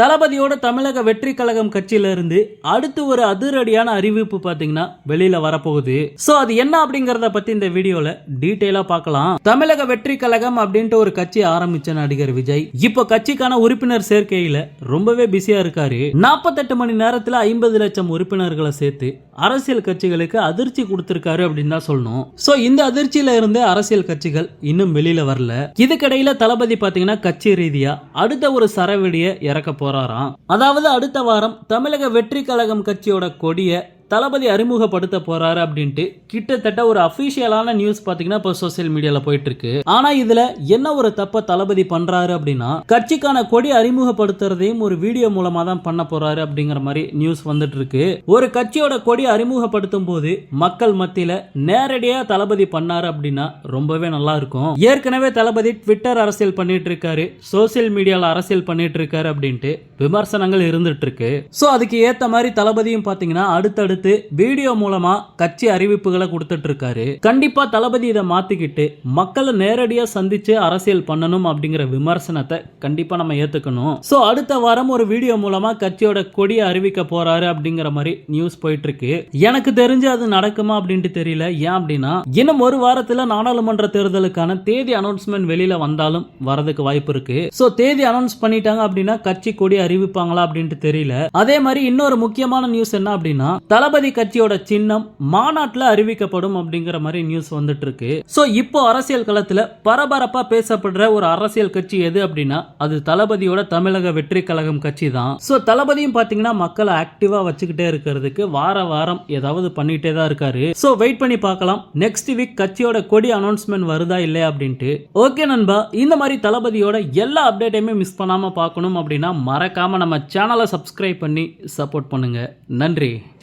தளபதியோட தமிழக வெற்றி கழகம் கட்சியிலிருந்து அடுத்து ஒரு அதிரடியான அறிவிப்பு பாத்தீங்கன்னா வெளியில வரப்போகுது. சோ அது என்ன அப்படிங்கறத பத்தி இந்த வீடியோல டீட்டெயிலா பார்க்கலாம். தமிழக வெற்றி கழகம் அப்படின்ட்டு ஒரு கட்சி ஆரம்பிச்ச நடிகர் விஜய் இப்போ கட்சிக்கான உறுப்பினர் சேர்க்கையில ரொம்பவே பிஸியா இருக்காரு. நாற்பத்தெட்டு மணி நேரத்துல ஐம்பது லட்சம் உறுப்பினர்களை சேர்த்து அரசியல் கட்சிகளுக்கு அதிர்ச்சி கொடுத்திருக்காரு அப்படின்னு தான் சொல்லணும். சோ இந்த அதிர்ச்சியில இருந்து அரசியல் கட்சிகள் இன்னும் வெளியில வரல. இதுக்கிடையில தளபதி பாத்தீங்கன்னா கட்சி ரீதியா அடுத்த ஒரு சரவெடியை இறக்க போறாராம். அதாவது அடுத்த வாரம் தமிழக வெற்றி கழகம் கட்சியோட கொடியை தளபதி அறிமுகப்படுத்த போறாரு அப்படின்ட்டு கிட்டத்தட்ட ஒரு அபிஷியலான நியூஸ் பாத்தீங்கன்னா இப்போ சோசியல் மீடியால போயிட்டு இருக்கு ஆனா இதுல என்ன ஒரு தப்ப தளபதி பண்றாரு அப்படின்னா கட்சிக்கான கொடி அறிமுகப்படுத்துறதையும் ஒரு வீடியோ மூலமா தான் பண்ண போறாரு அப்படிங்கிற மாதிரி நியூஸ் வந்துட்டு இருக்கு ஒரு கட்சியோட கொடி அறிமுகப்படுத்தும் போது மக்கள் மத்தியில நேரடியா தளபதி பண்ணாரு அப்படின்னா ரொம்பவே நல்லா இருக்கும். ஏற்கனவே தளபதி ட்விட்டர் அரசியல் பண்ணிட்டு இருக்காரு சோசியல் மீடியால அரசியல் பண்ணிட்டு இருக்காரு அப்படின்ட்டு விமர்சனங்கள் இருந்துட்டு இருக்கு சோ அதுக்கு ஏத்த மாதிரி தளபதியும் பாத்தீங்கன்னா அடுத்தடுத்து வீடியோ மூலமா கட்சி அறிவிப்புகளை கொடுத்துட்டு இருக்காரு கண்டிப்பா தளபதி இதை மாத்திக்கிட்டு மக்களை நேரடியா சந்திச்சு அரசியல் பண்ணணும் அப்படிங்கிற விமர்சனத்தை கண்டிப்பா நம்ம ஏத்துக்கணும். சோ அடுத்த வாரம் ஒரு வீடியோ மூலமா கட்சியோட கொடியை அறிவிக்க போறாரு அப்படிங்கிற மாதிரி நியூஸ் போயிட்டு இருக்கு எனக்கு தெரிஞ்சு அது நடக்குமா அப்படின்ட்டு தெரியல. ஏன் அப்படின்னா இன்னும் ஒரு வாரத்துல நாடாளுமன்ற தேர்தலுக்கான தேதி அனௌன்ஸ்மெண்ட் வெளியில வந்தாலும் வரதுக்கு வாய்ப்பு இருக்கு. சோ தேதி அனௌன்ஸ் பண்ணிட்டாங்க அப்படின்னா கட்சி கொடி அறிவிப்பாங்களா அப்படின்ட்டு தெரியல. அதே மாதிரி இன்னொரு முக்கியமான நியூஸ் என்ன அப்படின்னா தளபதி கட்சியோட சின்னம் மாநாட்டில் அறிவிக்கப்படும் அப்படிங்கிற மாதிரி நியூஸ் வந்துட்டு இருக்கு ஸோ இப்போ அரசியல் களத்தில் பரபரப்பாக பேசப்படுற ஒரு அரசியல் கட்சி எது அப்படின்னா அது தளபதியோட தமிழக வெற்றி கழகம் கட்சி தான். ஸோ தளபதியும் பார்த்தீங்கன்னா மக்களை ஆக்டிவாக வச்சுக்கிட்டே இருக்கிறதுக்கு வார வாரம் ஏதாவது பண்ணிகிட்டே தான் இருக்காரு. ஸோ வெயிட் பண்ணி பார்க்கலாம். நெக்ஸ்ட் வீக் கட்சியோட கொடி அனௌன்ஸ்மெண்ட் வருதா இல்லையா அப்படின்ட்டு. ஓகே நண்பா. இந்த மாதிரி தளபதியோட எல்லா அப்டேட்டையுமே மிஸ் பண்ணாமல் பார்க்கணும் அப்படின்னா மறக்காமல் நம்ம சேனலை சப்ஸ்கிரைப் பண்ணி சப்போர்ட் பண்ணுங்க. நன்றி.